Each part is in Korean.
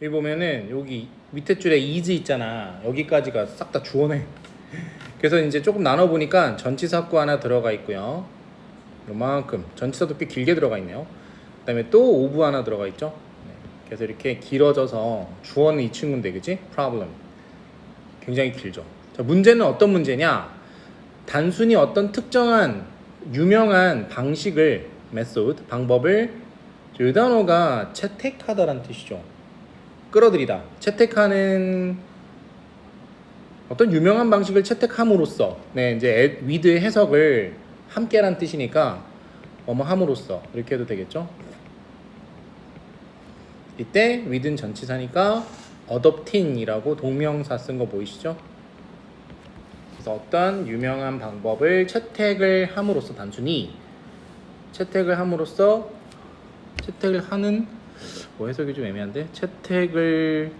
여기 보면은 여기 밑에 줄에 is 있잖아. 여기까지가 싹 다 주어네. 그래서 이제 조금 나눠 보니까 전치사구 하나 들어가 있고요. 요만큼 전치사도 꽤 길게 들어가 있네요. 그다음에 또 오브 하나 들어가 있죠. 네. 그래서 이렇게 길어져서 주어는 이 친구인데 그지? problem. 굉장히 길죠. 자, 문제는 어떤 문제냐? 단순히 어떤 특정한 유명한 방식을 메소드 방법을 이 단어가 채택하다라는 뜻이죠. 끌어들이다. 채택하는 어떤 유명한 방식을 채택함으로써 네 이제 위드의 해석을 함께란 뜻이니까 뭐뭐 함으로써 이렇게 해도 되겠죠. 이때 위드는 전치사니까 adopting이라고 동명사 쓴 거 보이시죠? 그래서 어떤 유명한 방법을 채택을 함으로써 단순히 채택을 함으로써 채택을 하는 뭐 해석이 좀 애매한데 채택을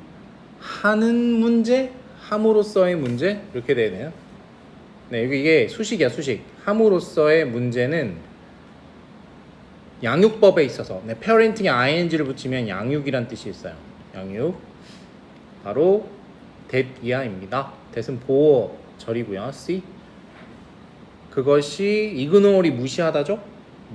하는 문제 함으로써의 문제 이렇게 되네요. 네 이게 수식이야 수식 함으로써의 문제는 양육법에 있어서 네, parenting에 ing를 붙이면 양육이란 뜻이 있어요. 양육 바로 that이야입니다. that은 보호 절이고요. C 그것이 이그노얼이 무시하다죠.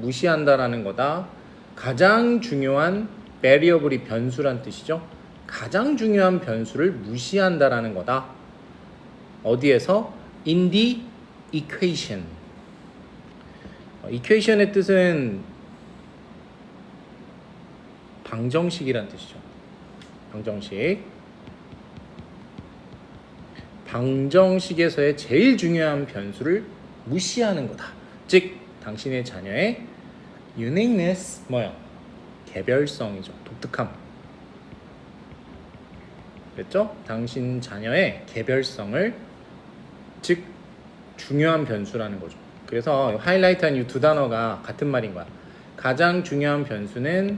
무시한다라는 거다. 가장 중요한 variable이 변수란 뜻이죠. 가장 중요한 변수를 무시한다라는 거다. 어디에서? in the equation. 어, equation의 뜻은 방정식이란 뜻이죠. 방정식. 방정식에서의 제일 중요한 변수를 무시하는 거다. 즉 당신의 자녀의 uniqueness 뭐요? 개별성이죠. 독특함. 그랬죠? 당신 자녀의 개별성을 즉 중요한 변수라는 거죠. 그래서 하이라이트한 이 두 단어가 같은 말인 거야. 가장 중요한 변수는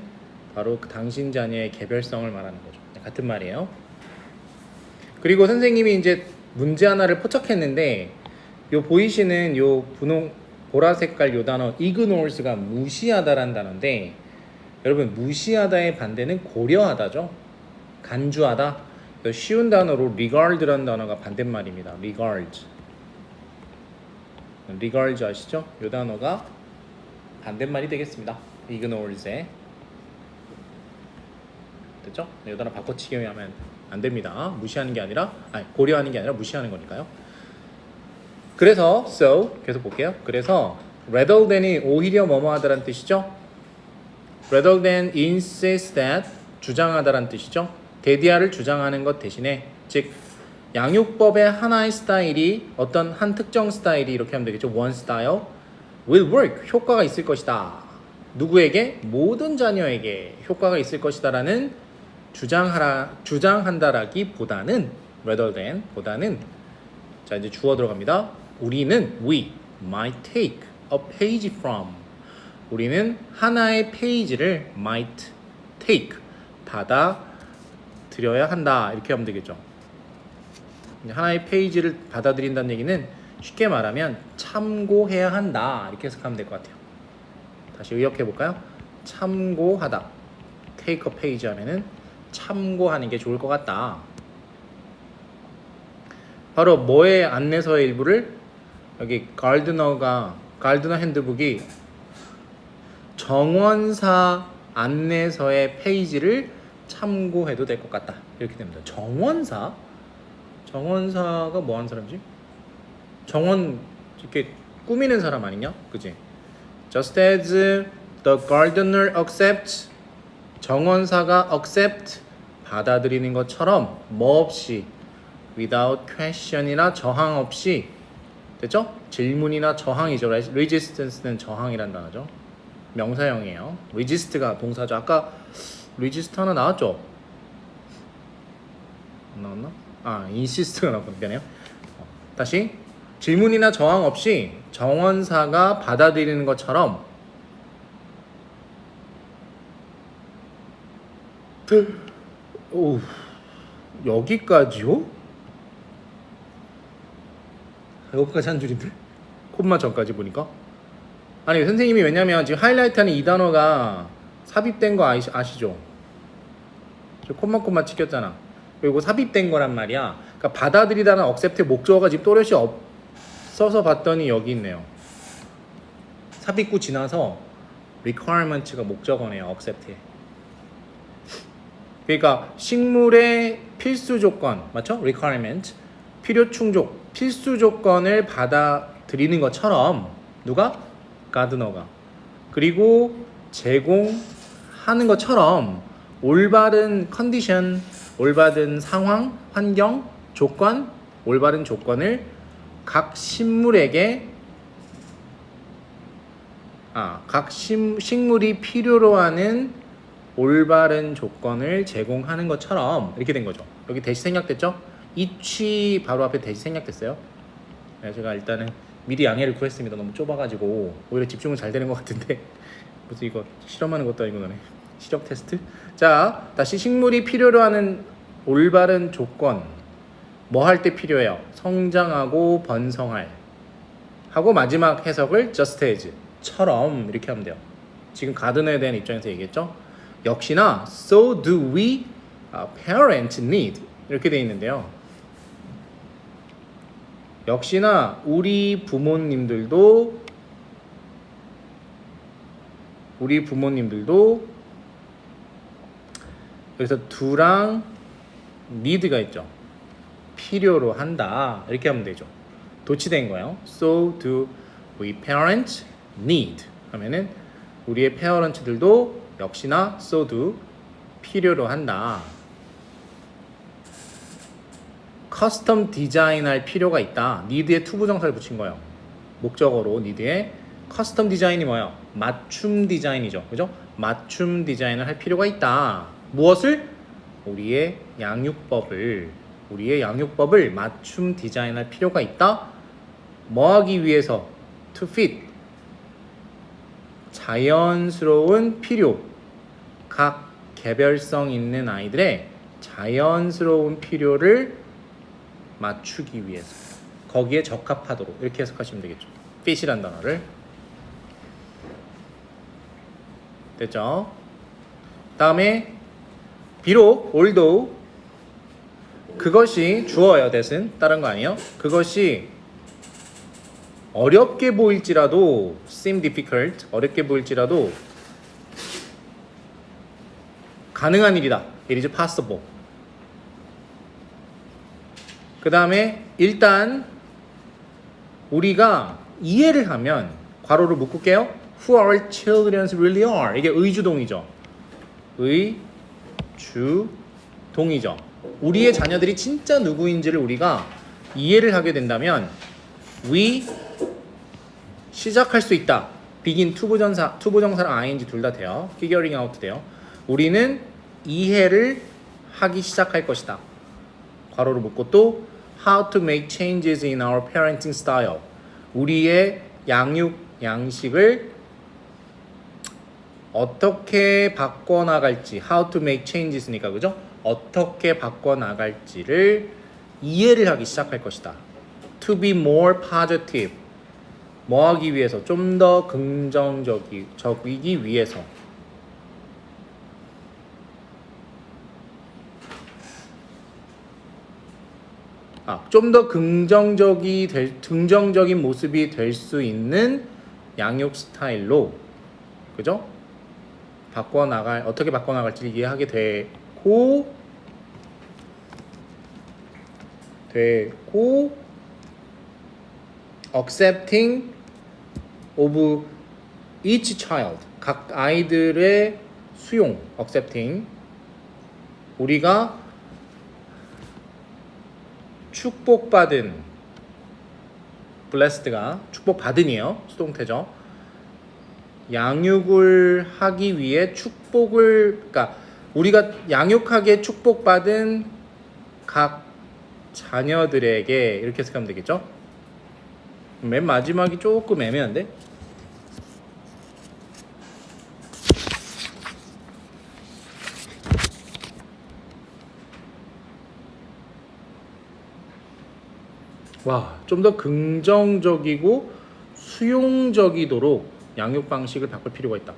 바로 그 당신 자녀의 개별성을 말하는 거죠. 같은 말이에요. 그리고 선생님이 이제 문제 하나를 포착했는데 요 보이시는 요 분홍 보라 색깔 요 단어 ignores가 무시하다라는 단어인데 여러분 무시하다의 반대는 고려하다죠. 간주하다. 쉬운 단어로 regard라는 단어가 반대말입니다. regard. regard 아시죠? 요 단어가 반대말이 되겠습니다. ignores의 됐죠? 네, 요 단어 바꿔치기 하면 안 됩니다. 무시하는 게 아니라 아니 고려하는 게 아니라 무시하는 거니까요. 그래서 so 계속 볼게요. 그래서 rather than이 오히려 뭐뭐하다라는 뜻이죠. Rather than insist that 주장하다라는 뜻이죠. 데디아를 주장하는 것 대신에 즉 양육법의 하나의 스타일이 어떤 한 특정 스타일이 이렇게 하면 되겠죠. one style will work 효과가 있을 것이다. 누구에게 모든 자녀에게 효과가 있을 것이다라는 주장하라 주장한다라기보다는 rather than 보다는 자 이제 주어 들어갑니다. 우리는 we might take a page from 우리는 하나의 페이지를 might take 받아 들여야 한다 이렇게 하면 되겠죠. 하나의 페이지를 받아들인다는 얘기는 쉽게 말하면 참고해야 한다 이렇게 해석하면 될 것 같아요. 다시 의역해 볼까요? 참고하다. take a page 하면은 참고하는 게 좋을 것 같다. 바로 뭐의 안내서의 일부를 여기 갈드너가 갈드너 핸드북이 정원사 안내서의 페이지를 참고해도 될 것 같다. 이렇게 됩니다. 정원사? 정원사가 뭐 하는 사람이지? 정원 이렇게 꾸미는 사람 아니냐? 그지? Just as the gardener accepts 정원사가 accept 받아들이는 것처럼 뭐 없이 without question이나 저항 없이 됐죠? 질문이나 저항이죠. resistance는 저항이란 단어죠. 명사형이에요. resist가 동사죠. 아까 resist 하나 나왔죠? 안 나왔나? 아, insist가 나왔던 미안해요. 어, 다시 질문이나 저항 없이 정원사가 받아들이는 것처럼 오, 여기까지요? 여기까지 한 줄인데? 콤마 전까지 보니까 아니 선생님이 왜냐면 지금 하이라이트하는 이 단어가 삽입된 거 아시, 아시죠? 저 콤마 콤마 찍혔잖아. 그리고 삽입된 거란 말이야. 그러니까 받아들이다는 accept의 목적어가 지금 또렷이 없어서 봤더니 여기 있네요. 삽입구 지나서 requirements가 목적어네요. accept에. 그러니까 식물의 필수 조건 맞죠? requirement 필요 충족 필수 조건을 받아들이는 것처럼 누가 가드너가 그리고 제공하는 것처럼 올바른 컨디션 올바른 상황 환경 조건 올바른 조건을 각 식물에게 아, 각 식- 식물이 필요로 하는 올바른 조건을 제공하는 것처럼 이렇게 된 거죠. 여기 대시 생략됐죠? 이취 바로 앞에 대시 생략됐어요. 네, 제가 일단은 미리 양해를 구했습니다. 너무 좁아가지고 오히려 집중은 잘 되는 것 같은데 무슨 이거 실험하는 것도 아니고 너네 시력 테스트? 자 다시 식물이 필요로 하는 올바른 조건 뭐 할 때 필요해요? 성장하고 번성할 하고 마지막 해석을 just as처럼 이렇게 하면 돼요. 지금 가든에 대한 입장에서 얘기했죠. 역시나 so do we uh, parents need 이렇게 돼 있는데요. 역시나 우리 부모님들도 우리 부모님들도 여기서 두랑 need가 있죠. 필요로 한다 이렇게 하면 되죠. 도치된 거예요. So do we parents need 하면은 우리의 페어런츠들도 역시나 so do 필요로 한다. 커스텀 디자인할 필요가 있다. need에 투부 정사를 붙인 거예요. 목적어로 need에 커스텀 디자인이 뭐예요? 맞춤 디자인이죠. 그죠? 맞춤 디자인을 할 필요가 있다. 무엇을? 우리의 양육법을 우리의 양육법을 맞춤 디자인할 필요가 있다. 뭐 하기 위해서? to fit 자연스러운 필요 각 개별성 있는 아이들의 자연스러운 필요를 맞추기 위해서 거기에 적합하도록 이렇게 해석하시면 되겠죠. fit이란 단어를 됐죠? 다음에 비록 although 그것이 주어예요. 대신 다른 거 아니에요? 그것이 어렵게 보일지라도 seem difficult 어렵게 보일지라도 가능한 일이다. It is possible. 그 다음에 일단 우리가 이해를 하면 괄호를 묶을게요. Who our children really are. 이게 의주동이죠. 의, 주, 동이죠. 우리의 자녀들이 진짜 누구인지를 우리가 이해를 하게 된다면 we 시작할 수 있다. begin 투부정사 투부정사랑 ing 둘 다 돼요. figuring out 돼요. 우리는 이해를 하기 시작할 것이다. 괄호를 묶고 또 how to make changes in our parenting style. 우리의 양육 양식을 어떻게 바꿔 나갈지 how to make changes니까 그죠? 어떻게 바꿔 나갈지를 이해를 하기 시작할 것이다. to be more positive. 뭐 하기 위해서 좀 더 긍정적이 적이기 위해서 아, 좀 더 긍정적이 될, 긍정적인 모습이 될 수 있는 양육 스타일로 그죠? 바꿔 나갈 어떻게 바꿔 나갈지 이해하게 되고 되고 accepting of each child 각 아이들의 수용 accepting 우리가 축복받은 blessed가 축복받은이에요. 수동태죠. 양육을 하기 위해 축복을 그러니까 우리가 양육하기에 축복받은 각 자녀들에게 이렇게 해석하면 되겠죠? 맨 마지막이 조금 애매한데 와, 좀 더 긍정적이고 수용적이도록 양육 방식을 바꿀 필요가 있다.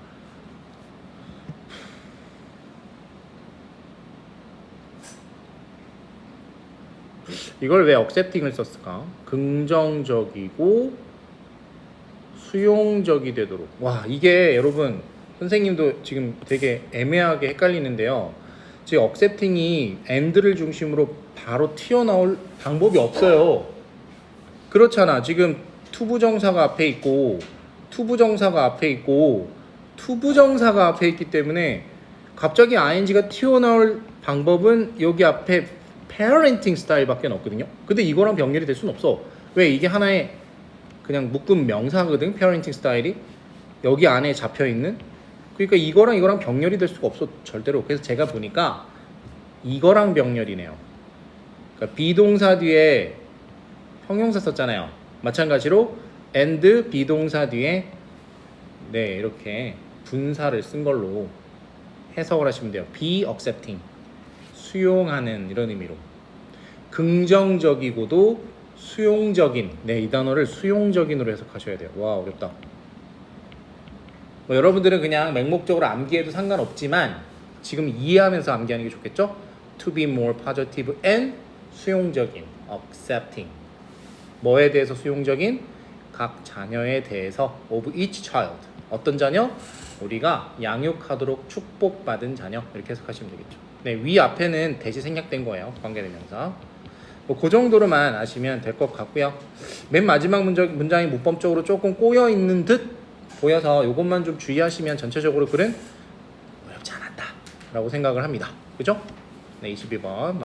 이걸 왜 accepting을 썼을까? 긍정적이고 수용적이 되도록. 와, 이게 여러분 선생님도 지금 되게 애매하게 헷갈리는데요. 지금 accepting이 and를 중심으로 바로 튀어나올 방법이 없어요. 그렇잖아. 지금 투부정사가 앞에 있고 투부정사가 앞에 있고 투부정사가 앞에 있기 때문에 갑자기 ing가 튀어나올 방법은 여기 앞에 parenting 스타일밖에 없거든요. 근데 이거랑 병렬이 될 수는 없어. 왜 이게 하나의 그냥 묶음 명사거든. parenting 스타일이 여기 안에 잡혀 있는. 그러니까 이거랑 이거랑 병렬이 될 수가 없어 절대로. 그래서 제가 보니까 이거랑 병렬이네요. 그러니까 비동사 뒤에 형용사 썼잖아요. 마찬가지로 and 비동사 뒤에 네 이렇게 분사를 쓴 걸로 해석을 하시면 돼요. be accepting 수용하는 이런 의미로 긍정적이고도 수용적인 네 이 단어를 수용적인으로 해석하셔야 돼요. 와 어렵다. 뭐 여러분들은 그냥 맹목적으로 암기해도 상관없지만 지금 이해하면서 암기하는 게 좋겠죠? To be more positive and 수용적인 accepting 뭐에 대해서 수용적인 각 자녀에 대해서 of each child 어떤 자녀 우리가 양육하도록 축복받은 자녀 이렇게 해석하시면 되겠죠. 네, 위 앞에는 대시 생략된 거예요. 관계대명사. 뭐 그 정도로만 아시면 될 것 같고요. 맨 마지막 문장, 문장이 문법적으로 조금 꼬여 있는 듯 보여서 이것만 좀 주의하시면 전체적으로 글은 어렵지 않았다라고 생각을 합니다. 그죠? 네, 22번.